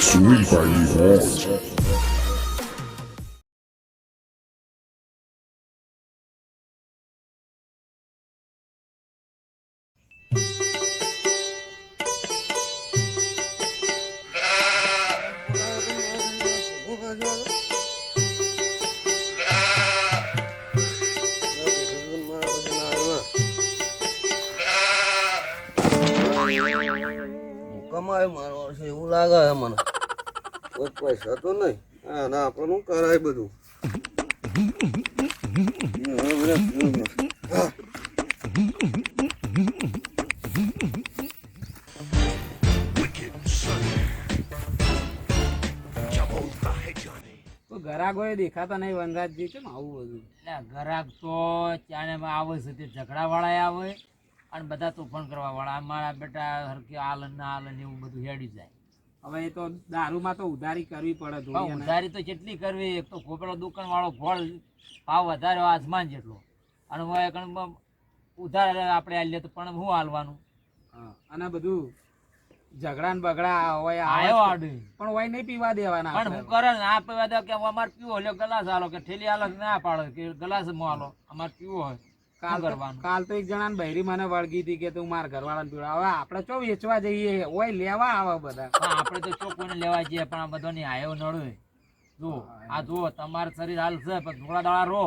સુનિલભાઈ મોજ કમાય મારો છે એવું લાગે છે મને કોઈ પૈસા તો નહીં. હા ના આપણે શું કરાય બધું? તો ગરાગોએ દેખાતા નહીં વનરાજજી કેમ આવું બધું? એટલે ગ્રાહક તો ચાને આવે છે તે ઝઘડા વાળા આવે અને બધા તોફાન કરવા વાળા. મારા બેટા હરકી આલન ના આલન એવું બધું હેડી જાય. હવે એ તો દારૂમાં તો ઉધારી કરવી પડે ઉધારી તો કેટલી કરવી એક તો ખોપડો દુકાન વાળો ફળ ભાવ વધારે આસમાન જેટલો. અને હું ઉધાર આપણે આલીએ તો પણ હું હાલવાનું? અને બધું ઝઘડા ને બગડા હોય આયો આડે. પણ હોય નહીં પીવા દેવાના પણ હું કરે ને આ પીવા દે કે અમારે પીવો લ્યો ગલાસ હાલો કે ઠેલી હાલો ના પાડો કે ગલાસ મો હાલો અમારે પીવો હોય. કાલ તો એક જણા બહેરી મને વળગી હતી કે તું મારા ઘરવાળાને પીવડાવ. હવે આપણે ચો વેચવા જઈએ? ઓય લેવા આવે બધા. આપણે તો કોઈને લેવા જઈએ પણ આ બધાની આયો નડે જો આ જો તમારું શરીર હાલ છે પણ થોડા દાડા રો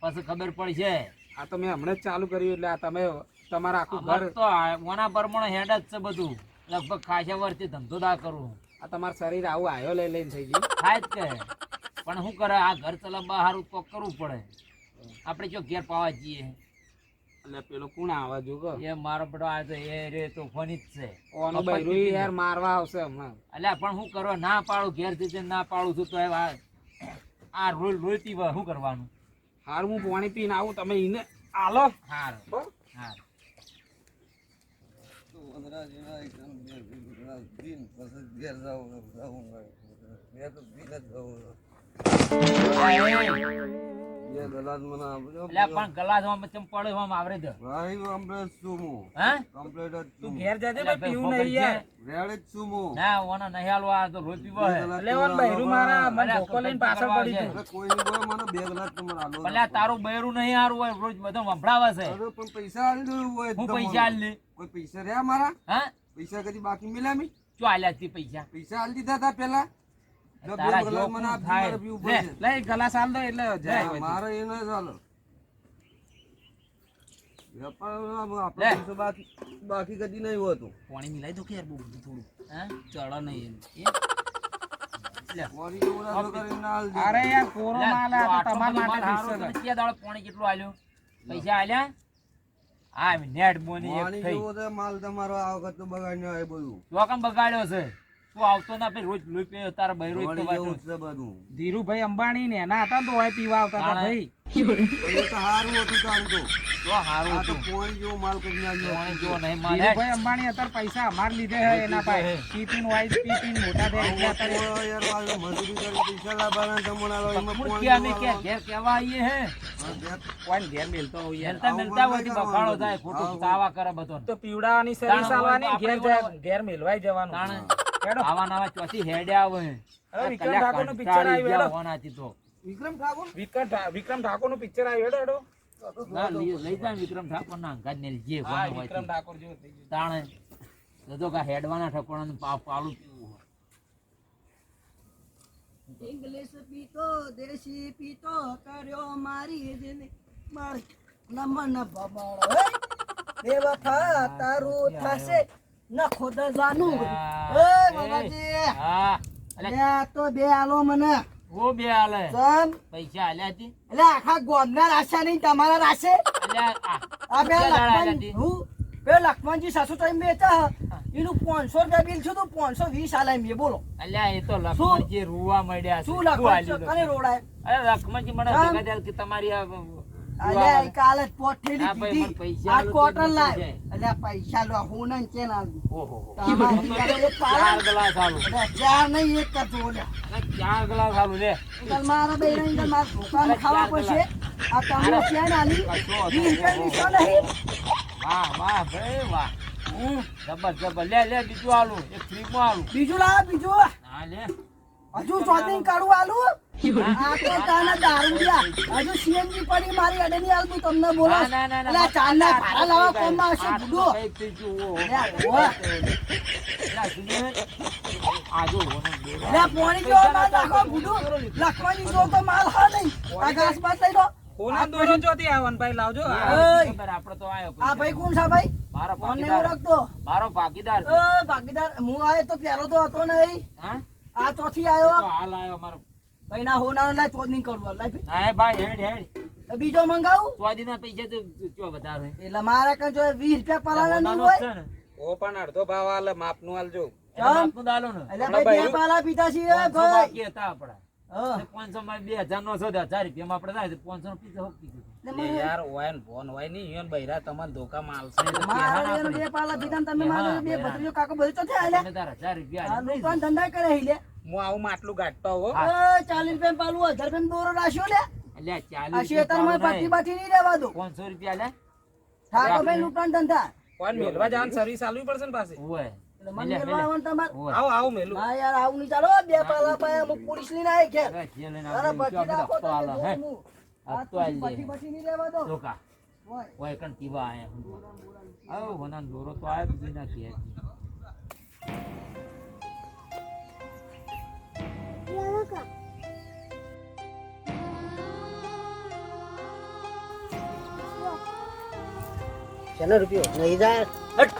પછી ખબર પડશે. આ તો મેં હમણાં જ ચાલુ કર્યું એટલે આ તમે તમારા આખું ઘર તો મોના પ્રમાણે હેડ જ છે બધું. લગભગ ખાસા વર્ષથી ધંધો દા કરું આ તમારું શરીર આવું આયો લઈ લઈને થઈ ગયું? થાય જ કે. પણ શું કરે? આ ઘર ચલાવવા સારું તો કરવું પડે. આપણે જો ઘેર પાવા જઈએ. એટલે પેલો કોણ આવા જો કે. એ મારો બેટો આ તો એ રે તો ફોની જ છે. ઓનો બૈરું યાર મારવા આવશે હમણાં. એટલે પણ હું કરવા ના પાડું ઘેર જઈને ના પાડું છું તો એ આ આ રોલ રોલ પીવા શું કરવાનું? હાર હું પાણી પીને આવું તમે ઈને આલો. હાર. હાર. ઘેર જાઉં જાઉં મેં તો પીને જ જાઉં બે ગલાસ મને આપજો. અલ્યા પણ ગલાસમાં ચમ પડે આવરે દે ભાઈ કમ્પ્લેટ છું હું. કમ્પ્લેટ જ તું ઘેર જજે અલ્યા ભાઈ ભાઈ પીવું નહીં યાર. રેડ જ છું ના ઓનો નહીં હાલવા તો રોજ પીવો હે. એટલે ઓન બૈરું મારા મને અલ્યા લઈને પાછળ પડી કરવા કોઈ નહીં બોલે મને બે ગલાસ તમારે આલો અલ્યા તારું બહેરું નહીં હારું હોય રોજ બધો વંભળાવે છે. અરે પણ પૈસા આલી હોય હું પૈસા આલી કોઈ પૈસા રહ્યા મારા? હા? પૈસા કદી બાકી મિલામી ચો આલ્યા તી પૈસા? પૈસા આલી દીધા હતા પેલા? તો બે તારા ગલાસ મને થાય? મારે લે. ગલાસ આલ દો એટલે જાય મારે એ નહીં ચાલે. વેપારમાં લે. આપણે પૈસા બાકી કદી નહીં હોતું પાણી મિલાઈ દો કે યાર બહુ થોડું. હા? ચડો નહીં કરીને. અરે યાર કોરો લે, માલ આ તો આટલો તમારા માટે પૈસા તમે પાણી કેટલું આલ્યું? પૈસા આલ્યા? આ નેટ બોની એક પાણી થઈ. તો માલ તમારો આ વખત તો બગાડ્યો હોય બધું. તો કેમ બગાડ્યો છે? તું આવતો ના રોજ લોહી તારા ધીરુભાઈ અંબાણી ને એના હતા ને તો પીવા આવતા હતા ભાઈ. એ તો સારું હતું તારું તો. તો હારું હતું. પોણી જેવો માલ કરી નાખ્યો પાણી જેવો નહીં માલ ધીરુભાઈ અંબાણી અત્યારે પૈસા અમાર લીધે હે એના પાસે. પીપીન વાઇસ પીપીન મોટા થયા અત્યારે. યાર પાછું મજૂરી કરી પૈસા લાવવાના તમને આલો, એમાં મૂળ અમે કે ઘેર કેવા આઈએ હે? ઘેર. મેલતો હોય યાર. મેલતા હોય બફાળો થાય ખોટું તાવા કરે બધો તો પીવડાવાની સર્વિસ તાણે આવવાની ઘેર ઘેર મેલવાઈ જવાનું. આવા નવા ચોથી હેડે. આવે વિક્રમ ઠાકોર? વિક્રમનું પિક્ચર આવ્યું હેડો હેડો. લઈ લઈ જાય વિક્રમ ઠાકોર ના અંગાજ ને જે વિક્રમ ઠાકોર જેવું તાણે તો કા હેડવાના ઠકોણા પા પાલું પીવું ઇંગ્લિશ પીતો દેશી પીતો કર્યો મારી જેને માર. નમન બેવફા તારું થશે. ન ખોદ જાનું. એ બાબાજી. હા. અલે. તો બે આલો મને. ઓ બે આલે. સમ પૈસા આલ્યા હતી એટલે આખા ગોમના રાશા નહીં તમારા રાશે આ આ બે કેટલા દાડા આલ્યા લખમણ હું? બે લખમણજી સાસુ તમે બેચા એનું પાંચસો રૂપિયા બિલ છે તો પાંચસો વીસ આલાય મેં બોલો. અલ્યા એ તો લક્ષ્મણજી રૂવા મળ્યા શું લખમણ રોડાય અરે લખમણજી મને તમારી આ અલ્યા ઈ કાલે પીધી પૈસા આ નીકળી લાય. જાય. પૈસા લો હું ને કે ના ઓહો તો ચાર ગ્લાસ આલું. અલ્યા ચાર નહીં એક અલ્યા અરે ચાર ગ્લાસ આલું લે. અંકલ મારા બે નહીં અંકલ મારા ખાવા પડશે. આ તમને કે ના લી ઈ વાંધો રૂપિયા નહીં. વાહ વાહ ભાઈ વાહ. હું જબર જબર. લે લે બીજું આલું. એક ફ્રીમાં આલું. બીજું લાવ બીજું. હા લે. હજુ શોપિંગ કાઢું આલું. થઈ ગયું. લખવાની જો તો માલ હા નહીં. આ ઘાસ બાસ લઈ લો કોના દોષો ચોથી આવવાનું ભાઈ? લાવજો. ઓય. તો આયો આ ભાઈ કોણ છે ભાઈ? મારો ભાગીદાર. ઓળખતો? મારો ભાગીદાર છે. ભાગીદાર. હું આયો તો પેલો તો હતો નહીં. હા? આ ચોથી તો આયો હાલ આયો મારો ભાઈ ના હોનારો લાય ચોદની કરવા લાય ભઈ. ભાઈ હેડ હેડ. બીજો મંગાવું? સ્વાદીના પૈસા તો ચો વધારે એટલે મારે કઈ જો વીસ રૂપિયા પાલાના નહીં હોય? ઓ પણ અડધો ભાવ આલે આલજો. દાલો ને. એટલે ભાઈ બે પાલા પીતા ભાઈ. હતા આપણા. પાંચસો માં બે હજાર નો હજાર રૂપિયામાં આપણે થાય પાંચસો નો હોક મને- યાર હોય ને ફોન હોય નહીં યોન બૈરા તમને ધોકા માલશે. બે પાલા પીધા તમે મારે બે ભત્રીજો કાકો બધું તો થયા તમે હજાર રૂપિયા ધંધા કરે લે હું આવું માટલું ગાંઠતો હો. ચાલીસ રૂપિયા પાલું હજાર રૂપિયા દોરો રાખ્યો લે. એટલે આ ચાલીસ શેતરમાં પાટી બાટી નહીં. રહેવા દો. પાંચસો રૂપિયા લે. હા ભાઈ લૂંટવાના ધંધા. ફોન મેલવા જવાનું? સર્વિસ આલવી પડશે ને પાસે ઓય આવો આવો મેલું. હા યાર આવું નહીં ચાલો. બે પાલા પાયા હું પોલીસ લઈને આવી કે અરે આપણે રાખો આપણે તમે હે. આ તો આલી. પછી પછી નહીં રહેવા દો. લોકા ઓય કણ પીવા આયા. આવો હોનાનો દોરો તો આયો બીજું ના કહે શેનો રૂપિયો. નહીં જાય હટ.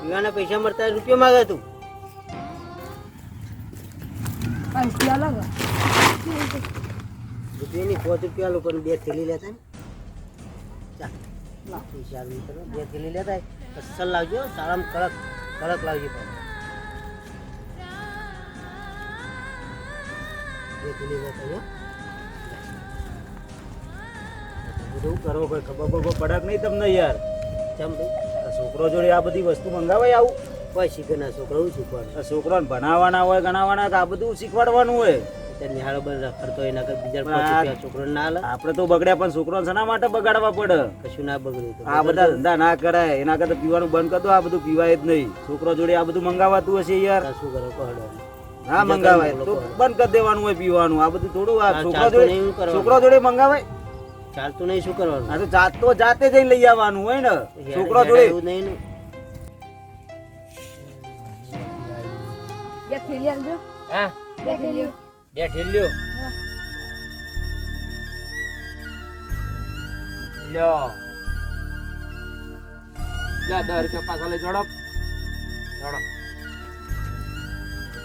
પીવાના પૈસા મળતા રૂપિયો માગે તું. રૂપિયાની પાંચ રૂપિયા લોકોની બે થેલી લેતા ને. ચાલ. પૈસા બે થેલી લેતા. અસલ લાવજો સારામાં કડક કડક લાવજો. પાછું. બધું કરો કોઈ ખબર ખબર પડક નહીં તમને યાર. કેમ ભાઈ? છોકરો જોડે આ બધી વસ્તુ મંગાવાય આવું? કોઈ શીખરના છોકરો હું શીખવાડું આ છોકરાને ભણાવવાના હોય ગણાવવાના આ બધું શીખવાડવાનું હોય. નિહાળો બધા ફરતો એના કરતા બીજા છોકરોને ના હાલે આપણે તો બગડ્યા પણ છોકરો શેના માટે બગાડવા પડે? કશું ના બગડ્યું આ બધા ધંધા ના કરાય એના કરતા પીવાનું બંધ કરતો આ બધું પીવાય જ નહીં. છોકરો જોડે આ બધું મંગાવાતું હશે યાર. શું કરો કહો ના મંગાવાય. તો બંધ કરી દેવાનું હોય પીવાનું. આ બધું થોડું આ છોકરા જોડે છોકરા જોડે મંગાવાય? ચાલતું નહીં શું કરવાનું? આ તો જાત તો જાતે જઈને લઈ આવવાનું હોય ને. છોકરા જોડે હેડાયું નહીં ને. હા. બે ઠેલ્યો લ્યો. લ્યો દસ રૂપિયા પાછા લઈ ઝડપ ઝડપ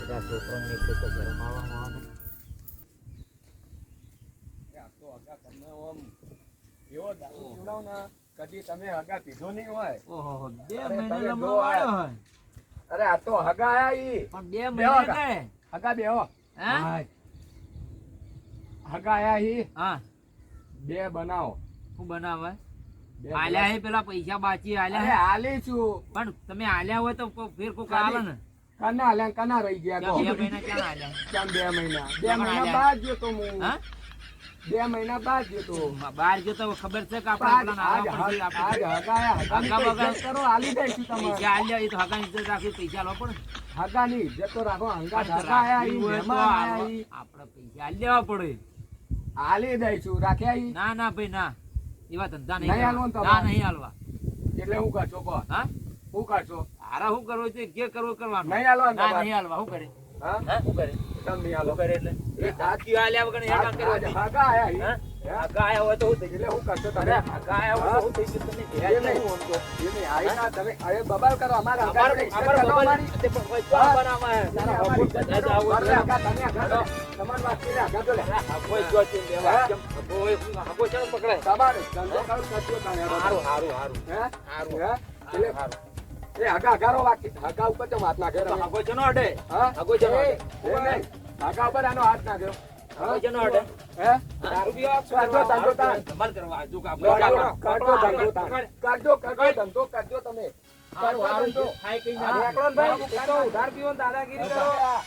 બધા છોકરાને એક તો શરમ આવવામાં આવે. કદી તમે હગા પીધો નહીં હોય. ઓહો, બે મહિને લંબો જો આ. વાળ્યો હોય. અરે આ તો હગા આયા ઈ. પણ બે મહિને કા. હગા બેહો હા? હગા આયા ઈ. હા. બે બનાવો. શું બનાવે? બે આલ્યા હે પેલા પૈસા બાકી આલ્યા હે? આલે છું. પણ તમે આલ્યા હોય તો ફેર કોક આવે ને. કના હાલ્યા કના રહી ગયા બે મહિના ક્યાં બે મહિના? બે મહિના બાદ ગયો તો હું. બે મહિના બાદ ગયો તો. બહાર ગયો તો ખબર છે કે આપણે આજ કરો હાલી દઈશું તમારે. પૈસા એ તો હગાની ઇજ્જત રાખી પૈસા આલવા પડે હગાની ઇજ્જત તો રાખો હંગા પણ હગા આયા ઈ, રાખ્યું મહેમાન. આપણે પૈસા લેવા પડે. હાલી દઈશું રાખ્યા ઈ. ના ના ભાઈ ના. એવા ધંધા નહીં નહીં ના નહીં હાલવા. એટલે હું કાચો કહો હા? હું કરશો હારા શું કરવું છે જે કરવું કરવાનું નહીં હાલવા ના નહીં હાલવા શું કરે હા હા શું કરે કેમ નહીં હાલો? કરે એટલે એ ધાકીઓ આલ્યા વગર હેરાન કરવા દે. હગા આયા ઈ. હા? હે? હગા આયા હોય તો શું થઈ એટલે હું કરશો તારે તમે આયા હોય તો શું થઈ ગયું? તમે એ નહીં. નહીં આપતો. એ નહીં. આઈ ના તમે અરે બબાલ કરો અમારા અમારે- અમારે તે પણ કોઈ તારા બધા જ. આવું તમે. વાત જ. કેમ ચાલો પકડાય. તમારે ધંધો કરો કરશો તમે હારું, હારું, હારું. હે? હારું. હે? એટલે હારું. એ હગા હગારો હગા ઉપર તો હાથ નાખ્યો અડે? હગો અડે? હગા ઉપર આનો હાથ નાખ્યો. હગો ના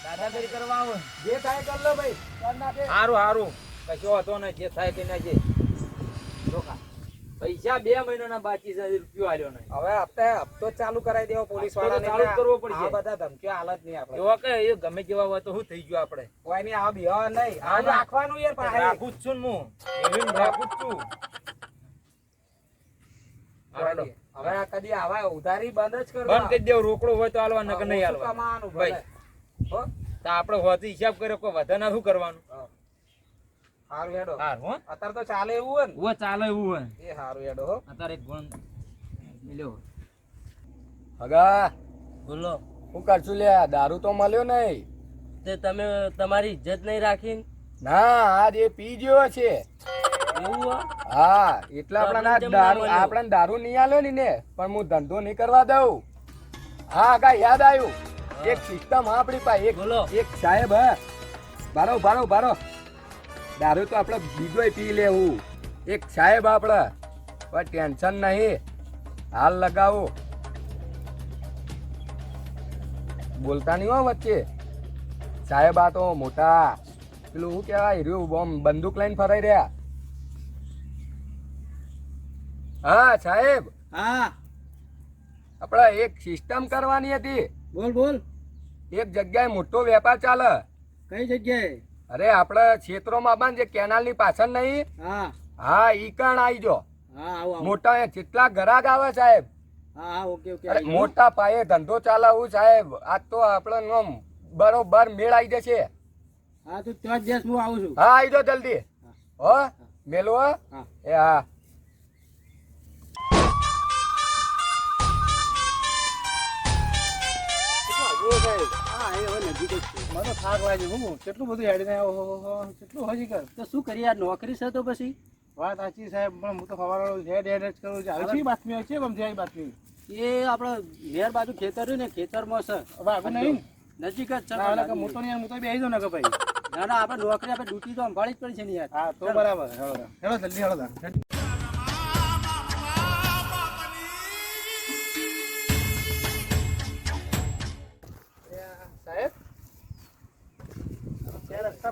દાદાગીરી કરવા જે થાય કર લો ભાઈ. સારું સારું કશો હતો ને જે થાય તે નાખજે. પૈસા બે મહિનાના બાકી છે રૂપિયો આલ્યો નહીં. હવે હપ્તે હપ્તો ચાલુ કરાવી દેવો પોલીસ હપ્તો ચાલુ કરવો પડશે. આ બધા ધમકીઓ હાલત નહીં આપણે. એવો કે એ ગમે જેવા હોય તો શું થઈ ગયું આપણે? કોઈ નહીં આ બિહાર નહીં. આ રાખવાનું યાર પાસે રાખું જ છું હું. એવી રાખું જ છું. હવે આ કદી આવા ઉધારી બંધ જ કરો બંધ કરી દેવું રોકડો હોય તો હાલવા નકર નહીં હાલવા કમાવાનું ભાઈ. તો આપણે હોતી હિસાબ કર્યો કોઈ વધારે શું કરવાનું? હારું હેડો. હાર હો. અત્યારે તો ચાલે એવું હોય ઓ ચાલે એવું હોય. એ હારું હેડો હો. અત્યારે એક ગુણ મિલ્યો હગા બોલો. હું કરશું લે દારૂ તો મળ્યો નહીં. તે તમે તમારી ઇજ્જત નહીં રાખી ના આજ એ પી ગયો છે. એવું હા એટલે આપણા આ દારૂ મળ્યો? દારૂ નહીં આલ્યો ની ને પણ હું ધંધો નહીં કરવા દઉં. હા કા યાદ આવ્યું. એક સિસ્ટમ હા આપણી પાસે એક બોલો. એક સાહેબ હા. ભારો ભારો બારો દારૂ તો આપણે બીજો પી લેવું એક સાહેબ આપણા. પણ ટેન્શન નહીં. હાલ લગાવો. બોલતા નહીં હો વચ્ચે. સાહેબ આ તો મોટા. પેલું શું કહેવાય? રહ્યું બોમ બંદૂક લઈને ફરાઈ રહ્યા. હા સાહેબ. હા. આપણે એક સિસ્ટમ કરવાની હતી. બોલ બોલ. એક જગ્યાએ મોટો વેપાર ચાલે. કઈ જગ્યાએ? અરે આપણા ક્ષેત્રોમાં પણ જે કેનાલની પાછળ નહીં હા. હા ઈ કણ આવી જો મોટા જેટલા ગ્રાહક આવે સાહેબ. હા હા ઓકે ઓકે મોટા પાયે ધંધો ચાલાવું સાહેબ. આજ તો આપણે બરોબર મેળ આવી જશે. હા તો ત્યાં જ હું આવું છું. હા આવી જાઓ જલ્દી. હો. મેલો. એ હા. મને થાક લાગે હું કેટલું બધું હેડીને આવ્યો. કેટલું હજી કર? તો શું કરીએ? આ નોકરી છે તો પછી? વાત સાચી સાહેબ પણ હું તો ખબર હેડ હેડ જ કરું છું. આવી બાતમી હોય? છે ગમતી આવી બાતમી? એ આપણે મેર બાજુ ખેતર રહ્યું ને ખેતરમાં છે. હવે આગળ નહીં? નજીક જ કે હું તો નહીં હું તો બેસી દઉં ને કે ભાઈ ના ના આપણે નોકરી આપણે ડ્યુટી તો સંભાળી જ પડી છે ને યાર. હા તો બરાબર હેડો હેડો જલ્દી હેડો.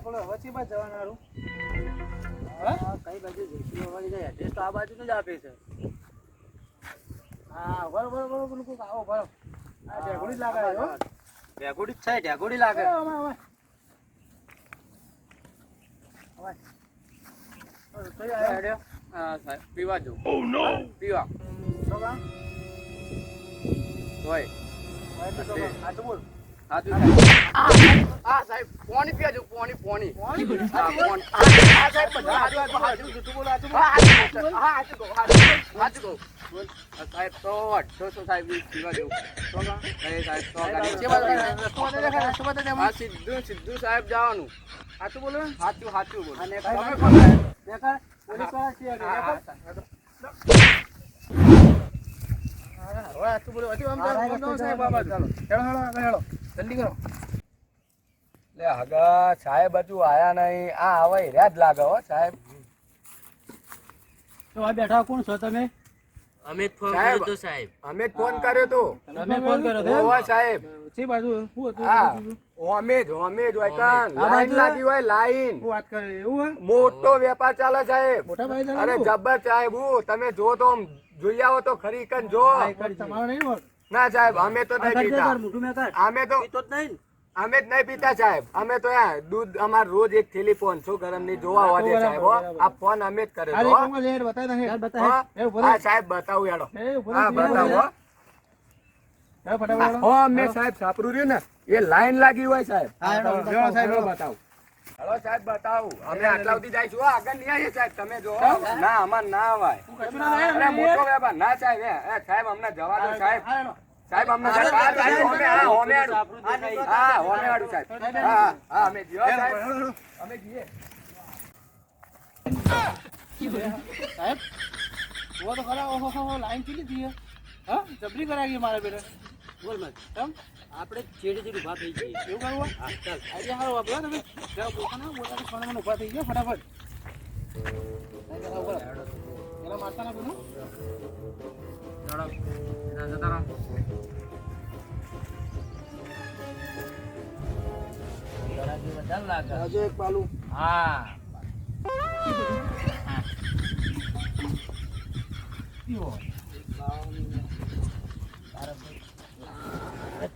ચાર રસ્તા જવાનારું? હા, કઈ બાજુ જઈશું? એડ્રેસ તો આ બાજુ જ આપે છે. હા બરો બરો બરો કોક આવો બરો આ ઢેગુડી જ લાગે હો. ઢેગોડી જ છે ઢેગોડી લાગે. પીવા જો પીવા. તો હોય? તો બોલ. છે સીધું સીધું સાહેબ જવાનું સાચું બોલો? સાચું સાચું બોલો અને પોલીસવાળા હાચું બોલો, સાહેબ, ચાલો. ચાલો. હેડો, આગળ હેડો. જલ્દી કરો. લે હગા સાહેબ હજુ આયા નહીં. આ હવે હેર્યા જ લાગે હો સાહેબ. તો આ બેઠા કોણ છો તમે? અમે ફોન કર્યો તો સાહેબ. અમે ફોન કર્યો તો. તમે ફોન કર્યો તો? ઓવા સાહેબ. શી બાજુ? હું હતું? હા ઓમે જ ઓમે જ હોય કાન લાઈન લાગી હોય લાઈન. હું વાત કરે એવું મોટો વેપાર ચાલે સાહેબ. મોટા ભાઈ અરે જબ્બર સાહેબ હું તમે જો તો જોઈ આવો તો ખરી કન જો. તમારો નહીં હોત. ના સાહેબ અમે તો નહીં પીતા. મેં કર. અમે તો પીતો જ નહીં ને? અમે જ નહીં પીતા સાહેબ. અમે તો દૂધ અમાર રોજ એક થેલી પાંચસો ગરમની જોવા હા, સાહેબ હો. આ ફોન અમે જ ખાલી હો. સાહેબ બતાવું હેડો. હા બતાવો હા. અમે સાહેબ સાપરું રહ્યું ને? એ લાઈન લાગી હોય સાહેબ. બતાવું હલો સાહેબ બતાવું. અમે આટલા સુધી જઈશું. હો, આગળ નહીં આવીએ સાહેબ તમે જો. ના અમાર ના અવાય અરે મોટો વેપાર. ના સાહેબ એ, સાહેબ અમને જવા દો સાહેબ. સાહેબ અમને હા, હોમે, હા, હોમે. હા સાહેબ. હા હા, હા અમે જીઓ સાહેબ. અમે જીએ. સાહેબ હો, હો, હે? હા જબરી કરાવી ગઈ મારા બેટા બોલ મત. કેમ? આપણે છેડે છેડે ઊભા થઈ જઈએ. એવું કરવું હા, ચાલ. આજે હારો વાપરો તમે જાઓ પોતાના પોતાના સોનામાં ઊભા થઈ ગયો ફટાફટ. એના. પેલા મારતા ના પેલું હજુ એક પાલું. હા. પીવો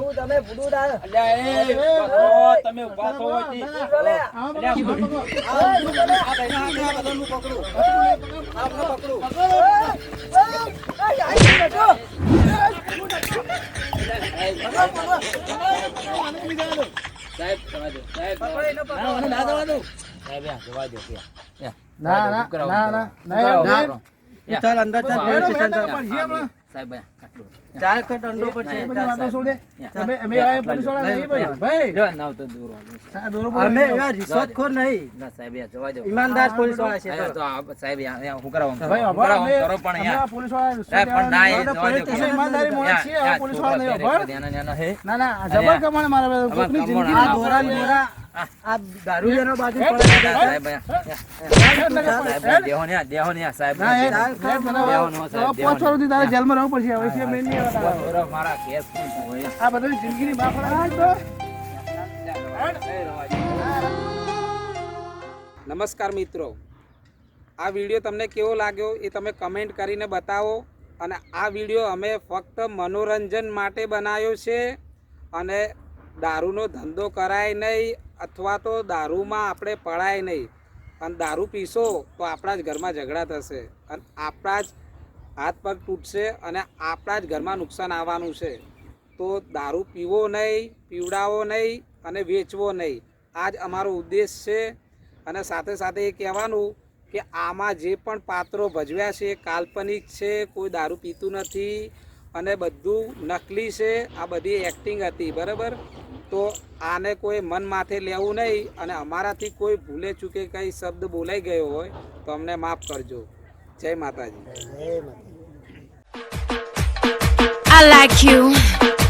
હું તમે ભૂડું ડાળ. અલ્યા એ તમે ઊભા થો. લે. અલ્યા? ઓય, ઓય, આઈ બેઠો. સાહેબ જવા દો સાહેબ ના જવા દો સાહેબ જવા દો. ના ના ના ના ના અંદર આપણે સાહેબ. ચાર કટ અંડો પર છે. વાતો છોડે. અમે અમે આ પોલીસવાળા નહીં ભાઈ. ભાઈ. જો, ના તો દૂર વાળો. અમે એવા રિશ્વતખોર નહીં. ના સાહેબ યા જવા દો ઈમાનદાર પોલીસ છે તો. આ સાહેબ યા હું કરાવું ભાઈ અમે કરો પણ યા. પોલીસવાળા પણ ના એ જવા દો. તમે ઈમાનદારી મોણા છીએ, પોલીસવાળા નહીં, હે? ના ના જબર કમાણે મારા કોકની જિંદગી આ દોરા દોરા આ દારૂડિયાનો બાજુ સાહેબ યા, યા. સાહેબ દેહો ને દેહો ને સાહેબ દેહો. સાહેબ સાહેબ, પાંચ દેવાનો. તારે જેલમાં રહેવું પડશે હવે છે મેં નહીં મારા કેસ આ બધી જિંદગીની બાપડા તો. નમસ્કાર મિત્રો. આ વીડિયો તમને કેવો લાગ્યો એ તમે કમેન્ટ કરીને બતાવો અને આ વીડિયો અમે ફક્ત મનોરંજન માટે બનાવ્યો છે અને દારૂનો ધંધો કરાય નહીં અથવા તો દારૂમાં આપણે પડાય નહીં. અને દારૂ પીશો તો આપણા જ ઘરમાં ઝઘડા થશે. અને આપણા જ હાથ પગ તૂટશે અને આપણા જ ઘરમાં નુકસાન આવવાનું છે. તો દારૂ પીવો નહીં, પીવડાવો નહીં અને વેચવો નહીં. આ જ અમારો ઉદ્દેશ છે. અને સાથે સાથે એ કહેવાનું કે આમાં જે પણ પાત્રો ભજવ્યા છે એ કાલ્પનિક છે, કોઈ દારૂ પીતું નથી અને બધું નકલી છે, આ બધી એક્ટિંગ હતી. બરાબર? તો આને કોઈ મન માથે લેવું નહીં અને અમારાથી કોઈ ભૂલે ચૂકે કંઈ શબ્દ બોલાઈ ગયો હોય તો અમને માફ કરજો. જય માતાજી. I like you.